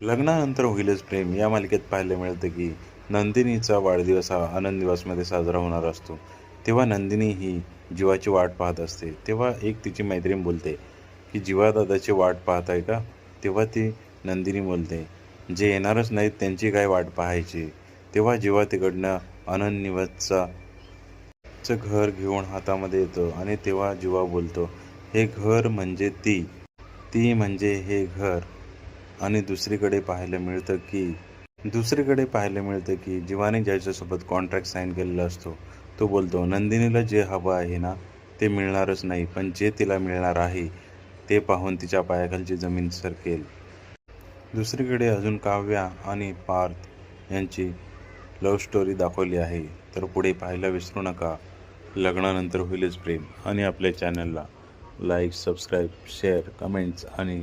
लग्नानंतर होईलच प्रेम. या मालिकेत पाहायला मिळतं की नंदिनीचा वाढदिवस हा आनंद दिवसमध्ये साजरा होणार असतो. तेव्हा नंदिनी ही जीवाची वाट पाहत असते. तेव्हा एक तिची मैत्रीण बोलते की जीवा दादाची वाट पाहत आहे का? तेव्हा ती नंदिनी बोलते जे येणारच नाहीत त्यांची काय वाट पाहायची? तेव्हा जीवा तिकडनं आनंद निवासचा घर घेऊन हातामध्ये येतो आणि तेव्हा जीवा बोलतो हे घर म्हणजे ती. ती म्हणजे हे घर. आणि दुसरीकडे पाहायला मिळतं की दुसरीकडे पाहायला मिळतं की जीवाने ज्याच्यासोबत कॉन्ट्रॅक्ट साईन केलेला असतो तो बोलतो नंदिनीला जे हवं आहे ना ते मिळणारच नाही पण जे तिला मिळणार आहे ते पाहून तिच्या पायाखालची जमीन सरकेल. दुसरीकडे अजून काव्या आणि पार्थ यांची लव्ह स्टोरी दाखवली आहे. तर पुढे पाहायला विसरू नका. लग्नानंतर होईलच प्रेम. आणि आपल्या चॅनलला लाईक सबस्क्राईब शेअर कमेंट्स आणि